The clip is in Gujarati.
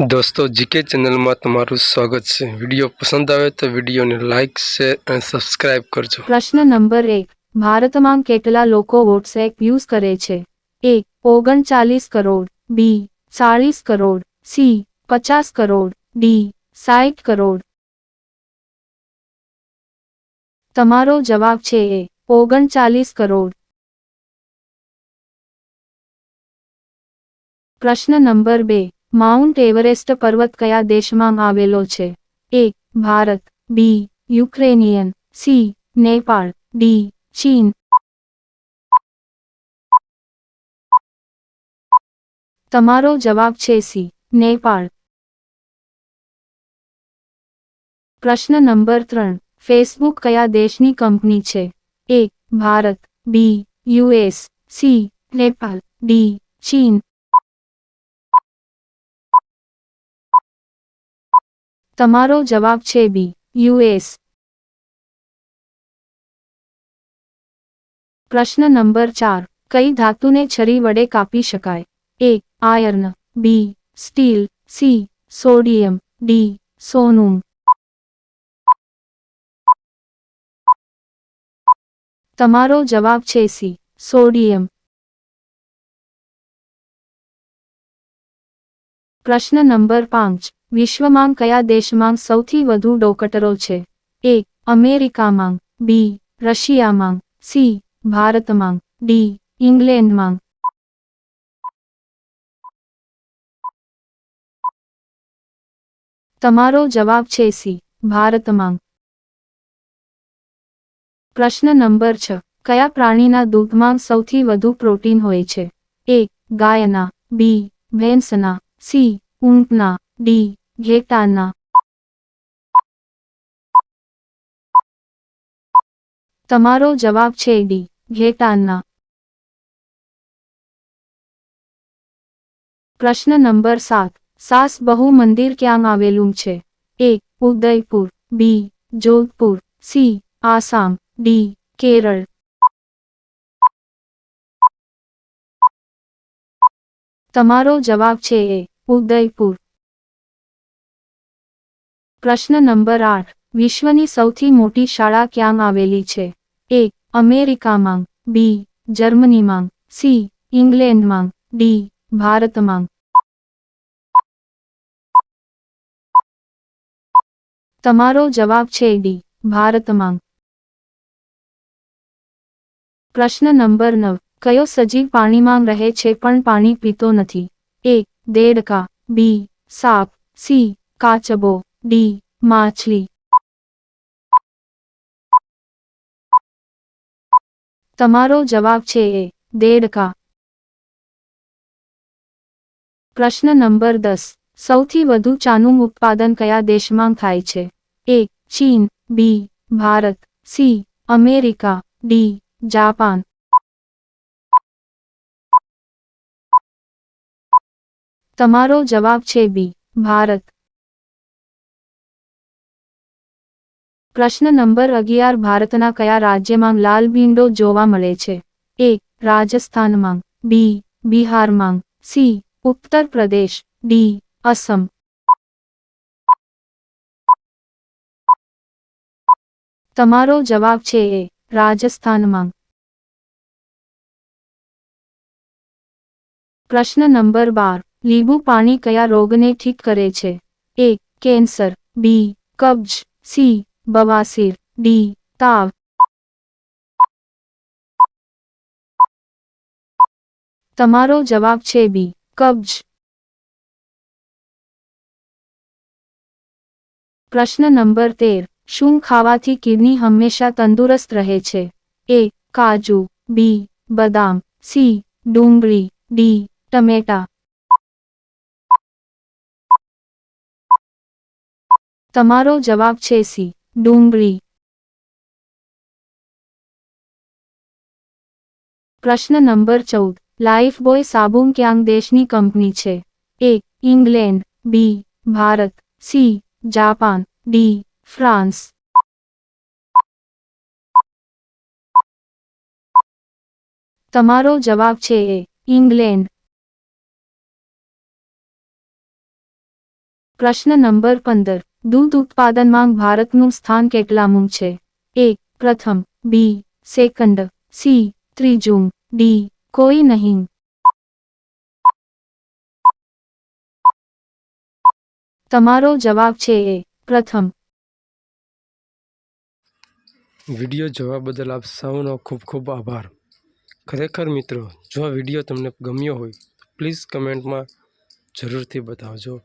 દોસ્તો જીકે ચેનલમાં તમારું સ્વાગત છે વીડિયો પસંદ આવે તો વિડીયોને લાઇક શેર અને સબસ્ક્રાઇબ કરજો પ્રશ્ન નંબર એક ભારતમાં કેટલા લોકો વોટ્સએપ યુઝ કરે છે એ ઓગણચાલીસ કરોડ બી ચાલીસ કરોડ સી પચાસ કરોડ ડી સાઠ કરોડ તમારો જવાબ છે એ ઓગણચાલીસ કરોડ પ્રશ્ન નંબર બે માઉન્ટ એવરેસ્ટ પર્વત કયા દેશમાં આવેલો છે? A, Bharat, B, Ukrainian, C, Nepal, D, ચીન. તમારો જવાબ છે સી, નેપાળ. પ્રશ્ન નંબર ત્રણ, ફેસબુક કયા દેશની કંપની છે? A, Bharat, B US C, Nepal, D, ચીન. તમારો જવાબ છે બી યુએસ પ્રશ્ન નંબર ચાર, કઈ ધાતુને છરી વડે કાપી શકાય? A, iron, B, steel, C, sodium, D, સોનું. તમારો જવાબ છે સી, સોડિયમ. પ્રશ્ન નંબર પાંચ વિશ્વમાં કયા દેશમાં સૌથી વધુ ડોકટરો છે? એ. અમેરિકામાં. બી. રશિયામાં. સી. ભારતમાં. ડી. ઇંગ્લેન્ડમાં. તમારો જવાબ છે સી. ભારતમાં. પ્રશ્ન નંબર છ. કયા પ્રાણીના દૂધમાં સૌથી વધુ પ્રોટીન હોય છે? એ. ગાયના. બી. ભેંસના. સી. ઊંટના. ડી. ઘેટાના તમારો જવાબ છે ડી ઘેટાના પ્રશ્ન નંબર સાત સાસ બહુ મંદિર ક્યાં આવેલું છે A Udaipur B Jodhpur C Assam D Kerala તમારો જવાબ છે એ ઉદયપુર પ્રશ્ન નંબર આઠ. વિશ્વની સૌથી મોટી શાળા ક્યાં આવેલી છે? એ. અમેરિકામાં. બી. જર્મનીમાં. સી. ઇંગ્લેન્ડમાં. ડી. ભારતમાં. તમારો જવાબ છે ડી. ભારતમાં. પ્રશ્ન નંબર નવ. કયો સજીવ પાણીમાં રહે છે પણ પાણી પીતો નથી? એ. દેડકા. બી. સાપ. સી. કાચબો. ડી, માછલી. તમારો જવાબ છે એ, દેડકા. પ્રશ્ન નંબર દસ, સૌથી વધુ ચાનું ઉત્પાદન કયા દેશમાં થાય છે? એ, ચીન, B, Bharat, C, America, D, Japan. તમારો જવાબ છે બી, ભારત. પ્રશ્ન નંબર અગિયાર ભારતના કયા રાજ્યમાં લાલ ભીંડો જોવા મળે છે? એ રાજસ્થાનમાં બી બિહારમાં સી, ઉત્તર પ્રદેશ. ડી, અસમ. તમારો જવાબ છે એ રાજસ્થાનમાં પ્રશ્ન નંબર બાર. લીંબુ પાણી કયા રોગને ઠીક કરે છે? A, cancer. બી, કબ્જ. સી બવાસીર ડી તાવ તમારો જવાબ છે બી કબ્જ પ્રશ્ન નંબર તેર શું ખાવાથી કિડની હંમેશા તંદુરસ્ત રહે છે એ કાજુ બી બદામ સી ડુંગળી ડી ટમેટા તમારો જવાબ છે સી ડુંગળી. પ્રશ્ન નંબર ચૌદ. લાઇફબોય સાબુન ક્યાંક દેશની કંપની છે? A. England. B. Bharat. C. Japan. D. France. તમારો જવાબ છે એ. ઇંગ્લેન્ડ. પ્રશ્ન નંબર પંદર. દૂધ ઉત્પાદનમાં ભારતનું સ્થાન કેટલામું છે? એ, પ્રથમ, બી, સેકન્ડ, સી, ત્રીજું, ડી, કોઈ નહીં. તમારો જવાબ છે એ, પ્રથમ. વીડિયો જોવા બદલ આપ સૌનો ખૂબ ખૂબ આભાર. ખરેખર મિત્રો, જો વીડિયો તમને ગમ્યો હોય, પ્લીઝ કમેન્ટમાં જરૂરથી બતાવજો.